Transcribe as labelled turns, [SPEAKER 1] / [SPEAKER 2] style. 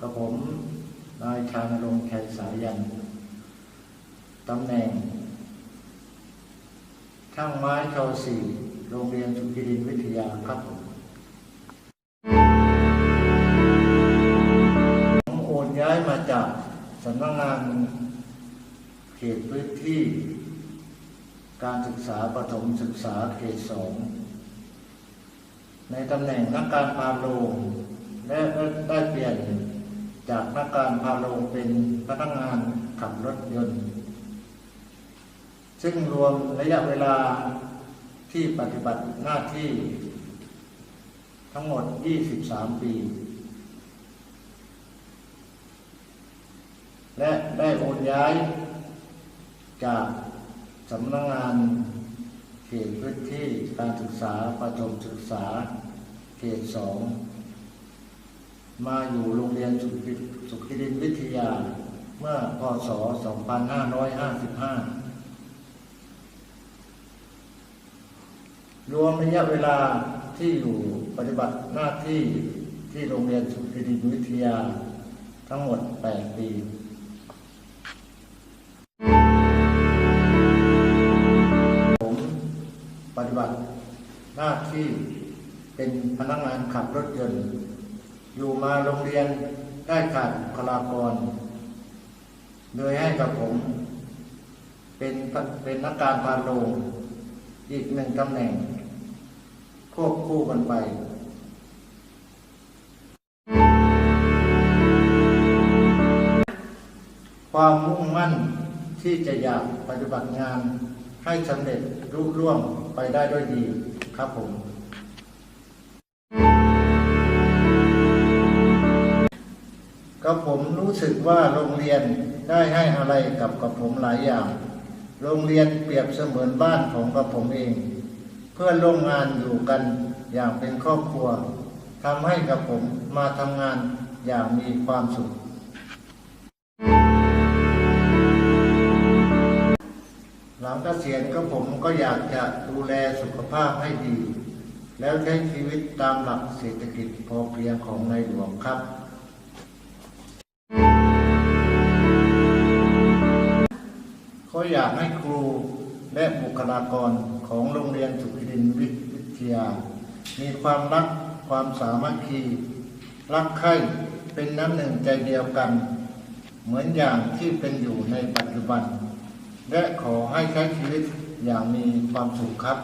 [SPEAKER 1] กับผมนายชานรงค์แขกสายันตำแหน่งช่างไม้ชสี่โรงเรียนสุขิรินวิทยาครับผมผมโอนย้ายมาจากสำนักงานเขตพื้นที่ การศึกษาประถมศึกษาเขตสองในตำแหน่งนักการพาโรง และได้เปลี่ยนจากนักการพาโรงเป็นพนักงานขับรถยนต์ ซึ่งรวมระยะเวลาที่ปฏิบัติหน้าที่ ทั้งหมด 23 ปี และได้โอนย้ายจากสำนักงานเขตพื้นที่การศึกษาประถมศึกษาเขตสอง มาอยู่โรงเรียนสุขิสุขิรินวิทยา เมื่อพศ 2555 รวมระยะเวลาที่อยู่ปฏิบัติหน้าที่ที่โรงเรียนสุขิรินวิทยาทั้งหมด 8 ปีผมปฏิบัติหน้าที่เป็นพนักงานขับรถยนต์ อยู่มาโรงเรียนได้ขาดบุคลากร โดยให้กับผม เป็นเป็นนักการพาโรงอีกหนึ่งตำแหน่ง ควบคู่กันไปความมุ่งมั่นที่จะอยากปฏิบัติงานให้สำเร็จรุ่ร่วงไปได้ด้วยดีครับผม ก็ผมรู้สึกว่าโรงเรียนได้ให้อะไรกับกับผมหลายอย่าง โรงเรียนเปรียบเสมือนบ้านของกับผมเอง เพื่อนร่วมงานอยู่กันอย่างเป็นครอบครัวทำให้กับผมมาทำงานอย่างมีความสุข หลังเกษียณก็ผมก็อยากจะดูแลสุขภาพให้ดี แล้วใช้ชีวิตตามหลักเศรษฐกิจพอเพียงของในหลวงครับ ก็อยากให้ครูและบุคลากรของโรงเรียนสุขิรินทร์วิทยา มีความรักความสามัคคี รักใคร่เป็นน้ำหนึ่งใจเดียวกัน เหมือนอย่างที่เป็นอยู่ในปัจจุบัน และขอให้ใช้ชีวิตอย่างมีความสุขครับ